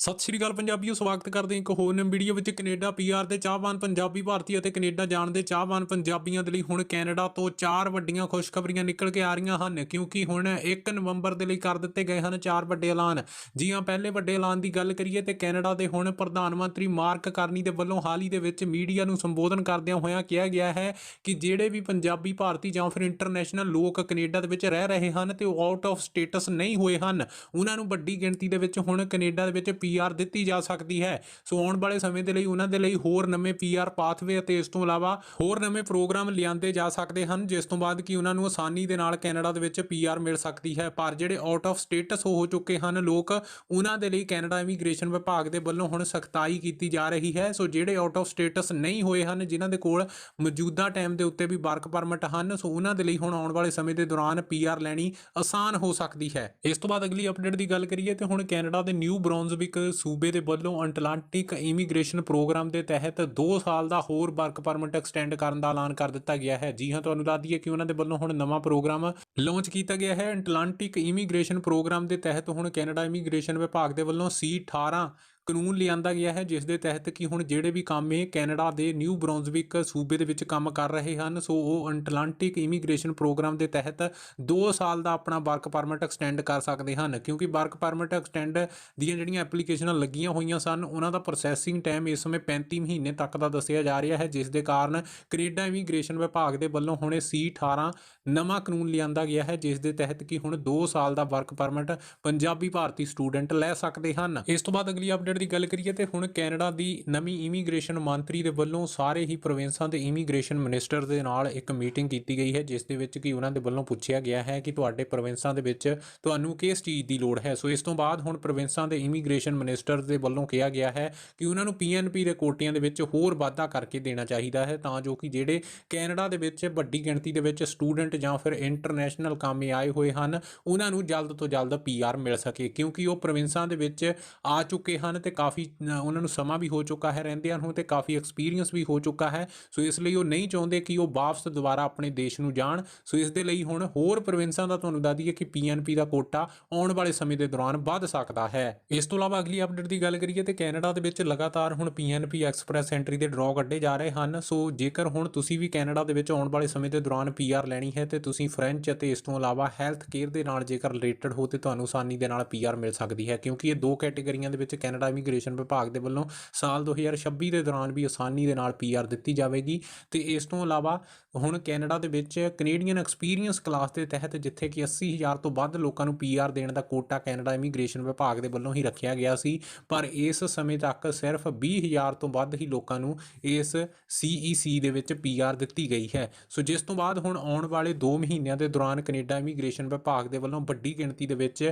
ਸਤਿ ਸ਼੍ਰੀ ਅਕਾਲ ਪੰਜਾਬੀਓ, ਸਵਾਗਤ ਕਰਦੇ ਹਾਂ ਇੱਕ ਹੋਰ ਨਵੀਂ ਵੀਡੀਓ ਵਿੱਚ ਕੈਨੇਡਾ ਪੀਆਰ ਦੇ ਚਾਹਵਾਨ ਪੰਜਾਬੀ ਭਾਰਤੀ ਅਤੇ ਕੈਨੇਡਾ ਜਾਣ ਦੇ ਚਾਹਵਾਨ ਪੰਜਾਬੀਆਂ ਦੇ ਲਈ ਹੁਣ ਕੈਨੇਡਾ ਤੋਂ ਚਾਰ ਵੱਡੀਆਂ ਖੁਸ਼ਖਬਰੀਆਂ ਨਿਕਲ ਕੇ ਆ ਰਹੀਆਂ ਹਨ, ਕਿਉਂਕਿ ਹੁਣ 1 ਨਵੰਬਰ ਦੇ ਲਈ ਕਰ ਦਿੱਤੇ ਗਏ ਹਨ ਚਾਰ ਵੱਡੇ ਐਲਾਨ। ਜੀ ਹਾਂ, ਪਹਿਲੇ ਵੱਡੇ ਐਲਾਨ ਦੀ ਗੱਲ ਕਰੀਏ ਤੇ ਕੈਨੇਡਾ ਦੇ ਹੁਣ ਪ੍ਰਧਾਨ ਮੰਤਰੀ ਮਾਰਕ ਕਰਨੀ ਦੇ ਵੱਲੋਂ ਹਾਲ ਹੀ ਦੇ ਵਿੱਚ ਮੀਡੀਆ ਨੂੰ ਸੰਬੋਧਨ ਕਰਦਿਆਂ ਹੋਇਆਂ ਕਿਹਾ ਗਿਆ ਹੈ ਕਿ ਜਿਹੜੇ ਵੀ ਪੰਜਾਬੀ ਭਾਰਤੀ ਜਾਂ ਫਿਰ ਇੰਟਰਨੈਸ਼ਨਲ ਲੋਕ ਕੈਨੇਡਾ ਦੇ ਵਿੱਚ ਰਹਿ ਰਹੇ ਹਨ ਤੇ ਉਹ ਆਊਟ ਆਫ ਸਟੇਟਸ ਨਹੀਂ ਹੋਏ ਹਨ, ਉਹਨਾਂ ਨੂੰ ਵੱਡੀ ਗਿਣਤੀ ਦੇ ਵਿੱਚ ਹੁਣ ਕੈਨੇਡਾ ਦੇ ਵਿੱਚ ਪੀਆਰ ਦਿੱਤੀ ਜਾ ਸਕਦੀ ਹੈ। ਸੋ ਆਉਣ ਵਾਲੇ ਸਮੇਂ ਦੇ ਲਈ ਉਹਨਾਂ ਦੇ ਲਈ ਹੋਰ ਨਵੇਂ ਪੀਆਰ ਪਾਥਵੇ ਅਤੇ ਇਸ ਤੋਂ ਇਲਾਵਾ ਹੋਰ ਨਵੇਂ ਪ੍ਰੋਗਰਾਮ ਲਿਆਂਦੇ ਜਾ ਸਕਦੇ ਹਨ, ਜਿਸ ਤੋਂ ਬਾਅਦ ਕਿ ਉਹਨਾਂ ਨੂੰ ਆਸਾਨੀ ਦੇ ਨਾਲ ਕੈਨੇਡਾ ਦੇ ਵਿੱਚ ਪੀਆਰ ਮਿਲ ਸਕਦੀ ਹੈ। ਪਰ ਜਿਹੜੇ ਆਊਟ ਆਫ ਸਟੇਟਸ ਹੋ ਚੁੱਕੇ ਹਨ, ਲੋਕ ਉਹਨਾਂ ਦੇ ਲਈ ਕੈਨੇਡਾ ਇਮੀਗ੍ਰੇਸ਼ਨ ਵਿਭਾਗ ਦੇ ਵੱਲੋਂ ਹੁਣ ਸਖਤਾਈ ਕੀਤੀ ਜਾ ਰਹੀ ਹੈ। ਸੋ ਜਿਹੜੇ ਆਊਟ ਆਫ ਸਟੇਟਸ ਨਹੀਂ ਹੋਏ ਹਨ, ਜਿਨ੍ਹਾਂ ਦੇ ਕੋਲ ਮੌਜੂਦਾ ਟਾਈਮ ਦੇ ਉੱਤੇ ਵੀ ਵਰਕ ਪਰਮਿਟ ਹਨ, ਸੋ ਉਹਨਾਂ ਦੇ ਲਈ ਹੁਣ ਆਉਣ ਵਾਲੇ ਸਮੇਂ ਦੇ ਦੌਰਾਨ ਪੀਆਰ ਲੈਣੀ ਆਸਾਨ ਹੋ ਸਕਦੀ ਹੈ। ਇਸ ਤੋਂ ਬਾਅਦ ਅਗਲੀ ਅਪਡੇਟ ਦੀ ਗੱਲ ਕਰੀਏ ਤੇ ਹੁਣ ਕੈਨੇਡਾ ਦੇ ਨਿਊ ਬ੍ਰੌਨਜ਼ਵਿਕ ਸੂਬੇ ਦੇ ਵੱਲੋਂ ਅਟਲਾਂਟਿਕ ਇਮੀਗ੍ਰੇਸ਼ਨ ਪ੍ਰੋਗਰਾਮ ਦੇ ਤਹਿਤ 2 ਸਾਲ ਦਾ ਹੋਰ ਵਰਕ ਪਰਮਿਟ ਐਕਸਟੈਂਡ ਕਰਨ ਦਾ ਐਲਾਨ ਕਰ ਦਿੱਤਾ ਗਿਆ ਹੈ। ਜੀ ਹਾਂ, ਤੁਹਾਨੂੰ ਦੱਸ ਦਈਏ ਕਿ ਉਹਨਾਂ ਦੇ ਵੱਲੋਂ ਹੁਣ ਨਵਾਂ ਪ੍ਰੋਗਰਾਮ ਲਾਂਚ ਕੀਤਾ ਗਿਆ ਹੈ। ਅੰਟਲਾਂਟਿਕ ਇਮੀਗ੍ਰੇਸ਼ਨ ਪ੍ਰੋਗਰਾਮ ਦੇ ਤਹਿਤ ਹੁਣ ਕੈਨੇਡਾ ਇਮੀਗ੍ਰੇਸ਼ਨ ਵਿਭਾਗ ਦੇ ਵੱਲੋਂ C18 ਕਾਨੂੰਨ ਲਿਆਂਦਾ ਗਿਆ ਹੈ, ਜਿਸ ਦੇ ਤਹਿਤ ਕਿ ਹੁਣ ਜਿਹੜੇ ਵੀ ਕੰਮ ਇਹ ਕੈਨੇਡਾ ਦੇ ਨਿਊ ਬ੍ਰੌਨਜ਼ਵਿਕ ਸੂਬੇ ਦੇ ਵਿੱਚ ਕੰਮ ਕਰ ਰਹੇ ਹਨ, ਸੋ ਉਹ ਅਟਲਾਂਟਿਕ ਇਮੀਗ੍ਰੇਸ਼ਨ ਪ੍ਰੋਗਰਾਮ ਦੇ ਤਹਿਤ 2 ਸਾਲ ਦਾ ਆਪਣਾ ਵਰਕ ਪਰਮਿਟ ਐਕਸਟੈਂਡ ਕਰ ਸਕਦੇ ਹਨ, ਕਿਉਂਕਿ ਵਰਕ ਪਰਮਿਟ ਐਕਸਟੈਂਡ ਦੀਆਂ ਜਿਹੜੀਆਂ ਐਪਲੀਕੇਸ਼ਨਾਂ ਲੱਗੀਆਂ ਹੋਈਆਂ ਸਨ, ਉਹਨਾਂ ਦਾ ਪ੍ਰੋਸੈਸਿੰਗ ਟਾਈਮ ਇਸ ਸਮੇਂ 35 ਮਹੀਨੇ ਤੱਕ ਦਾ ਦੱਸਿਆ ਜਾ ਰਿਹਾ ਹੈ, ਜਿਸ ਦੇ ਕਾਰਨ ਕੈਨੇਡਾ ਇਮੀਗ੍ਰੇਸ਼ਨ ਵਿਭਾਗ ਦੇ ਵੱਲੋਂ ਹੁਣੇ ਇਹ C18 ਨਵਾਂ ਕਾਨੂੰਨ ਲਿਆਂਦਾ ਗਿਆ ਹੈ, ਜਿਸ ਦੇ ਤਹਿਤ ਕਿ ਹੁਣ 2 ਸਾਲ ਦਾ ਵਰਕ ਪਰਮਿਟ ਪੰਜਾਬੀ ਭਾਰਤੀ ਸਟੂਡੈਂਟ ਲੈ ਸਕਦੇ ਹਨ। ਇਸ ਤੋਂ ਬਾਅਦ ਅਗਲੀ ਅਪਡੇਟ ਦੀ ਗੱਲ ਕਰੀਏ ਤੇ ਹੁਣ ਕੈਨੇਡਾ ਦੀ ਨਵੀਂ ਇਮੀਗ੍ਰੇਸ਼ਨ ਮੰਤਰੀ ਦੇ ਵੱਲੋਂ ਸਾਰੇ ਹੀ ਪ੍ਰੋਵਿੰਸਾਂ ਦੇ ਇਮੀਗ੍ਰੇਸ਼ਨ ਮਿਨਿਸਟਰ ਦੇ ਨਾਲ ਇੱਕ ਮੀਟਿੰਗ ਕੀਤੀ ਗਈ ਹੈ, ਜਿਸ ਦੇ ਵਿੱਚ ਕਿ ਉਹਨਾਂ ਦੇ ਵੱਲੋਂ ਪੁੱਛਿਆ ਗਿਆ ਹੈ ਕਿ ਤੁਹਾਡੇ ਪ੍ਰੋਵਿੰਸਾਂ ਦੇ ਵਿੱਚ ਤੁਹਾਨੂੰ ਕਿਸ ਚੀਜ਼ ਦੀ ਲੋੜ ਹੈ। ਸੋ ਇਸ ਤੋਂ ਬਾਅਦ ਹੁਣ ਪ੍ਰੋਵਿੰਸਾਂ ਦੇ ਇਮੀਗ੍ਰੇਸ਼ਨ ਮਿਨਿਸਟਰ ਦੇ ਵੱਲੋਂ ਕਿਹਾ ਗਿਆ ਹੈ ਕਿ ਉਹਨਾਂ ਨੂੰ ਪੀਐਨਪੀ ਦੇ ਕੋਟੀਆਂ ਦੇ ਵਿੱਚ ਹੋਰ ਵਾਧਾ ਕਰਕੇ ਦੇਣਾ ਚਾਹੀਦਾ ਹੈ, ਤਾਂ ਜੋ ਕਿ ਜਿਹੜੇ ਕੈਨੇਡਾ ਦੇ ਵਿੱਚ ਵੱਡੀ ਗਿਣਤੀ ਦੇ ਵਿੱਚ ਸਟੂਡੈਂਟ ਜਾਂ ਫਿਰ ਇੰਟਰਨੈਸ਼ਨਲ ਕਾਮੇ ਆਏ ਹੋਏ ਹਨ, ਉਹਨਾਂ ਨੂੰ ਜਲਦ ਤੋਂ ਜਲਦ ਪੀਆਰ ਮਿਲ ਸਕੇ, ਕਿਉਂਕਿ ਉਹ ਪ੍ਰੋਵਿੰਸਾਂ ਦੇ ਵਿੱਚ ਆ ਚੁੱਕੇ ਹਨ ਤੇ ਕਾਫੀ ਉਹਨਾਂ ਨੂੰ ਸਮਾਂ ਵੀ ਹੋ ਚੁੱਕਾ ਹੈ ਰਹਿੰਦਿਆਂ ਨੂੰ ਤੇ ਕਾਫੀ ਐਕਸਪੀਰੀਅੰਸ ਵੀ ਹੋ ਚੁੱਕਾ ਹੈ। ਸੋ ਇਸ ਲਈ ਉਹ ਨਹੀਂ ਚਾਹੁੰਦੇ ਕਿ ਉਹ ਵਾਪਸ ਦੁਬਾਰਾ ਆਪਣੇ ਦੇਸ਼ ਨੂੰ ਜਾਣ। ਸੋ ਇਸ ਦੇ ਲਈ ਹੁਣ ਹੋਰ ਪ੍ਰੋਵਿੰਸਾਂ ਦਾ ਤੁਹਾਨੂੰ ਦੱਸ ਦਈਏ ਕਿ ਪੀਐਨਪੀ ਦਾ ਕੋਟਾ ਆਉਣ ਵਾਲੇ ਸਮੇਂ ਦੇ ਦੌਰਾਨ ਵੱਧ ਸਕਦਾ ਹੈ। ਇਸ ਤੋਂ ਇਲਾਵਾ ਅਗਲੀ ਅਪਡੇਟ ਦੀ ਗੱਲ ਕਰੀਏ ਤੇ ਕੈਨੇਡਾ ਦੇ ਵਿੱਚ ਲਗਾਤਾਰ ਹੁਣ ਪੀਐਨਪੀ ਐਕਸਪ੍ਰੈਸ ਐਂਟਰੀ ਦੇ ਡਰਾਅ ਕੱਢੇ ਜਾ ਰਹੇ ਹਨ। ਸੋ ਜੇਕਰ ਹੁਣ ਤੁਸੀਂ ਵੀ ਕੈਨੇਡਾ ਦੇ ਵਿੱਚ ਆਉਣ ਵਾਲੇ ਸਮੇਂ ਦੇ ਦੌਰਾਨ ਪੀਆਰ ਲੈਣੀ ਹੈ ਤੇ ਤੁਸੀਂ ਫ੍ਰੈਂਚ ਅਤੇ ਇਸ ਤੋਂ ਇਲਾਵਾ ਹੈਲਥ ਕੇਅਰ ਦੇ ਨਾਲ ਜੇਕਰ ਰਿਲੇਟਡ ਹੋ ਤੇ ਤੁਹਾਨੂੰ ਆਸਾਨੀ ਦੇ ਨਾਲ ਪੀਆਰ ਮਿਲ ਸਕਦੀ ਹੈ, ਕਿਉਂਕਿ ਇਹ ਦੋ ਕੈਟਾਗਰੀਆਂ ਦੇ ਵਿੱਚ ਕੈਨੇਡਾ ਇਮੀਗ੍ਰੇਸ਼ਨ ਵਿਭਾਗ ਦੇ ਵੱਲੋਂ ਸਾਲ 2026 ਦੇ ਦੌਰਾਨ ਵੀ ਆਸਾਨੀ ਦੇ ਨਾਲ ਪੀਆਰ ਦਿੱਤੀ ਜਾਵੇਗੀ। ਤੇ ਇਸ ਤੋਂ ਇਲਾਵਾ ਹੁਣ ਕੈਨੇਡਾ ਦੇ ਵਿੱਚ ਕੈਨੇਡੀਅਨ ਐਕਸਪੀਰੀਅੰਸ ਕਲਾਸ ਦੇ ਤਹਿਤ ਜਿੱਥੇ ਕਿ 80000 ਤੋਂ ਵੱਧ ਲੋਕਾਂ ਨੂੰ ਪੀਆਰ ਦੇਣ ਦਾ ਕੋਟਾ ਕੈਨੇਡਾ ਇਮੀਗ੍ਰੇਸ਼ਨ ਵਿਭਾਗ ਦੇ ਵੱਲੋਂ ਹੀ ਰੱਖਿਆ ਗਿਆ ਸੀ, ਪਰ ਇਸ ਸਮੇਂ ਤੱਕ ਸਿਰਫ 20000 ਤੋਂ ਵੱਧ ਹੀ ਲੋਕਾਂ ਨੂੰ ਇਸ CEC ਦੇ ਵਿੱਚ ਪੀਆਰ ਦਿੱਤੀ ਗਈ ਹੈ। ਸੋ ਜਿਸ ਤੋਂ ਬਾਅਦ ਹੁਣ ਆਉਣ ਵਾਲੇ 2 ਮਹੀਨਿਆਂ ਦੇ ਦੌਰਾਨ ਕੈਨੇਡਾ ਇਮੀਗ੍ਰੇਸ਼ਨ ਵਿਭਾਗ ਦੇ ਵੱਲੋਂ ਵੱਡੀ ਗਿਣਤੀ ਦੇ ਵਿੱਚ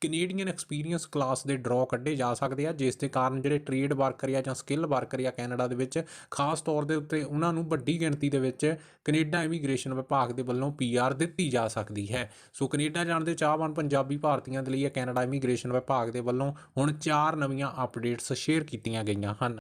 ਕੈਨੇਡੀਅਨ ਐਕਸਪੀਰੀਅੰਸ ਕਲਾਸ ਦੇ ਡਰਾਅ ਕੱਢੇ ਜਾ ਸਕਦੇ ਆ ਜਿਸ ਦੇ ਕਾਰਨ ਜਿਹੜੇ ਟ੍ਰੇਡ ਵਰਕਰ ਜਾਂ ਜਾਂ ਸਕਿੱਲ ਵਰਕਰ ਜਾਂ ਕੈਨੇਡਾ ਦੇ ਵਿੱਚ, ਖਾਸ ਤੌਰ ਦੇ ਉੱਤੇ ਉਹਨਾਂ ਨੂੰ ਵੱਡੀ ਗਿਣਤੀ ਦੇ ਵਿੱਚ ਕੈਨੇਡਾ ਇਮੀਗ੍ਰੇਸ਼ਨ ਵਿਭਾਗ ਦੇ ਵੱਲੋਂ ਪੀਆਰ ਦਿੱਤੀ ਜਾ ਸਕਦੀ ਹੈ। ਸੋ ਕੈਨੇਡਾ ਜਾਣ ਦੇ ਚਾਹਵਾਨ ਪੰਜਾਬੀ ਭਾਰਤੀਆਂ ਦੇ ਲਈ ਇਹ ਕੈਨੇਡਾ ਇਮੀਗ੍ਰੇਸ਼ਨ ਵਿਭਾਗ ਦੇ ਵੱਲੋਂ ਹੁਣ ਚਾਰ ਨਵੀਆਂ ਅਪਡੇਟਸ ਸ਼ੇਅਰ ਕੀਤੀਆਂ ਗਈਆਂ ਹਨ।